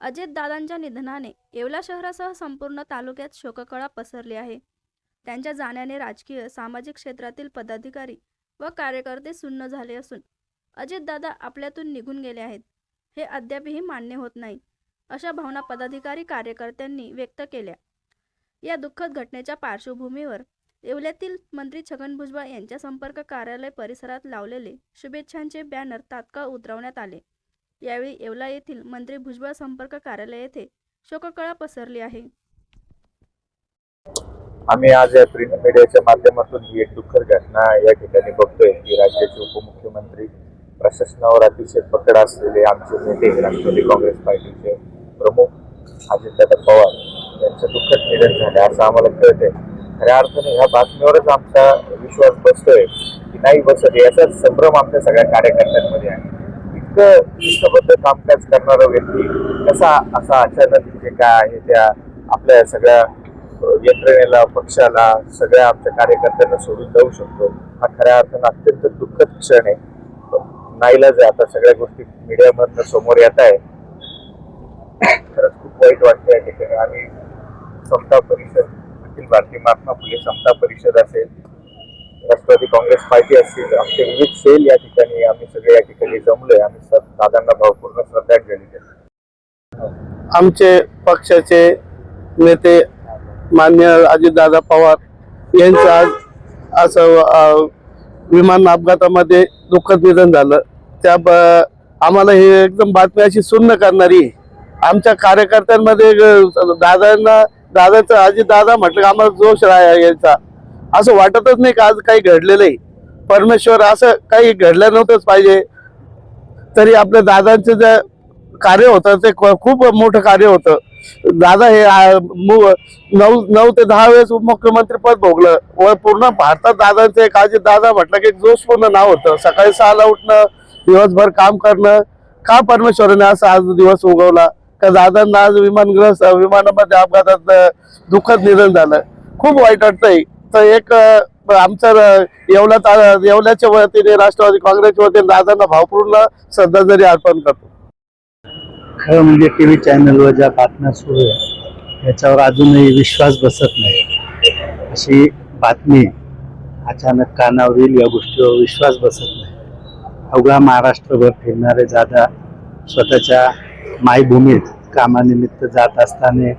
अजितदादांच्या निधनाने येवला शहरासह संपूर्ण तालुक्यात शोककळा पसरली आहे. त्यांच्या जाण्याने राजकीय सामाजिक क्षेत्रातील पदाधिकारी व कार्यकर्ते सुन्न झाले असून अजितदादा आपल्यातून निघून गेले आहेत. हे अद्यापही मान्य होत नाही अशा भावना पदाधिकारी कार्यकर्त्यांनी व्यक्त केल्या. या दुःखद घटनेच्या पार्श्वभूमीवर येवल्यातील मंत्री छगन भुजबळ यांच्या संपर्क कार्यालय परिसरात लावलेले शुभेच्छांचे बॅनर तात्काळ उतरवण्यात आले. यावेळी येवला येथील मंत्री भुजबळ संपर्क कार्यालय येथे शोककळा पसरली आहे. आम्ही आज या प्रिंट मीडियाच्या माध्यमातून ही एक दुःखद घटना या ठिकाणी बघतोय की राज्याचे उपमुख्यमंत्री प्रशासनावर अतिशय पकड असलेले आमचे नेते राष्ट्रवादी काँग्रेस पार्टीचे प्रमुख अजितदादा पवार यांचं दुःखद निधन झालं असं आम्हाला कळतंय. खऱ्या अर्थाने ह्या बातमीवरच आमचा विश्वास बसतोय की नाही बसत याचाच संभ्रम आमच्या सगळ्या कार्यकर्त्यांमध्ये आहे. शिस्तबद्ध कामकाज करणारा व्यक्ती कसा असा अचानक जे काय आहे त्या आपल्या सगळ्या यंत्रणेला पक्षाला सगळ्या आमच्या कार्यकर्त्यांना सोडून जाऊ शकतो? हा खऱ्या अर्थानं अत्यंत दुःखद क्षण आहे. नाईलाज आहे आता सगळ्या गोष्टी मीडियामधनं समोर येत आहे खरंच खूप वाईट वाटतं या ठिकाणी. आम्ही समता परिषद अखिल भारतीय महात्मा फुले समता परिषद असेल राष्ट्रवादी काँग्रेस पार्टी असतील आमचे विविध सेल या ठिकाणी आम्ही सगळे या ठिकाणी जमलोय. आम्ही सब दादांना भावपूर्ण श्रद्धांजली देतो आमचे पक्षाचे नेते मान्य अजितदादा पवार यांचं आज असं विमान अपघातामध्ये दुःखद निधन झालं. त्या ब- आम्हाला हे एकदम बातमी अशी सुन्न करणारी आमच्या कार्यकर्त्यांमध्ये दादांना दादाचं अजितदादा म्हटलं आम्हाला जोश रा- यायचा असं वाटतच नाही का आज काही घडलेलं आहे परमेश्वर असं काही घडलं नव्हतंच पाहिजे. तरी आपल्या दादांचं जे कार्य होतं ते खूप मोठं कार्य होतं. दादा हे नऊ नऊ ते दहा वेळेस उपमुख्यमंत्री पद भोगलं. व पूर्ण भारतात दादांचं एक अजित दादा म्हटलं की एक जोशपूर्ण नाव होतं. सकाळी सहाला उठणं दिवसभर काम करणं. का परमेश्वराने असा आज दिवस उगवला? का दादांना आज विमानग्रह विमानामध्ये अपघातात दुःखद निधन झालं. खूप वाईट वाटतंय. तर एक आमचं येवला येवल्याच्या वतीने राष्ट्रवादी काँग्रेसच्या वतीने दादांना भावपूर्ण श्रद्धांजली अर्पण करतो. खरं म्हणजे टी व्ही चॅनलवर ज्या बातम्या सुरू आहे याच्यावर अजूनही विश्वास बसत नाही. अशी बातमी अचानक कानावर येईल या गोष्टीवर विश्वास बसत नाही. अवघा महाराष्ट्रभर फिरणारे दादा स्वतःच्या मायभूमीत कामानिमित्त जात असताना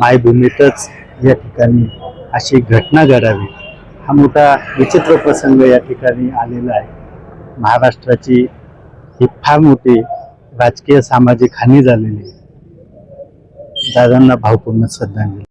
मायभूमीतच या ठिकाणी अशी घटना घडावी. हा मोठा विचित्र प्रसंग या ठिकाणी आलेला आहे. महाराष्ट्राची ही फार मोठी राजकीय सामाजिक हानी झालेली आहे. दादांना भावपूर्ण श्रद्धांजली.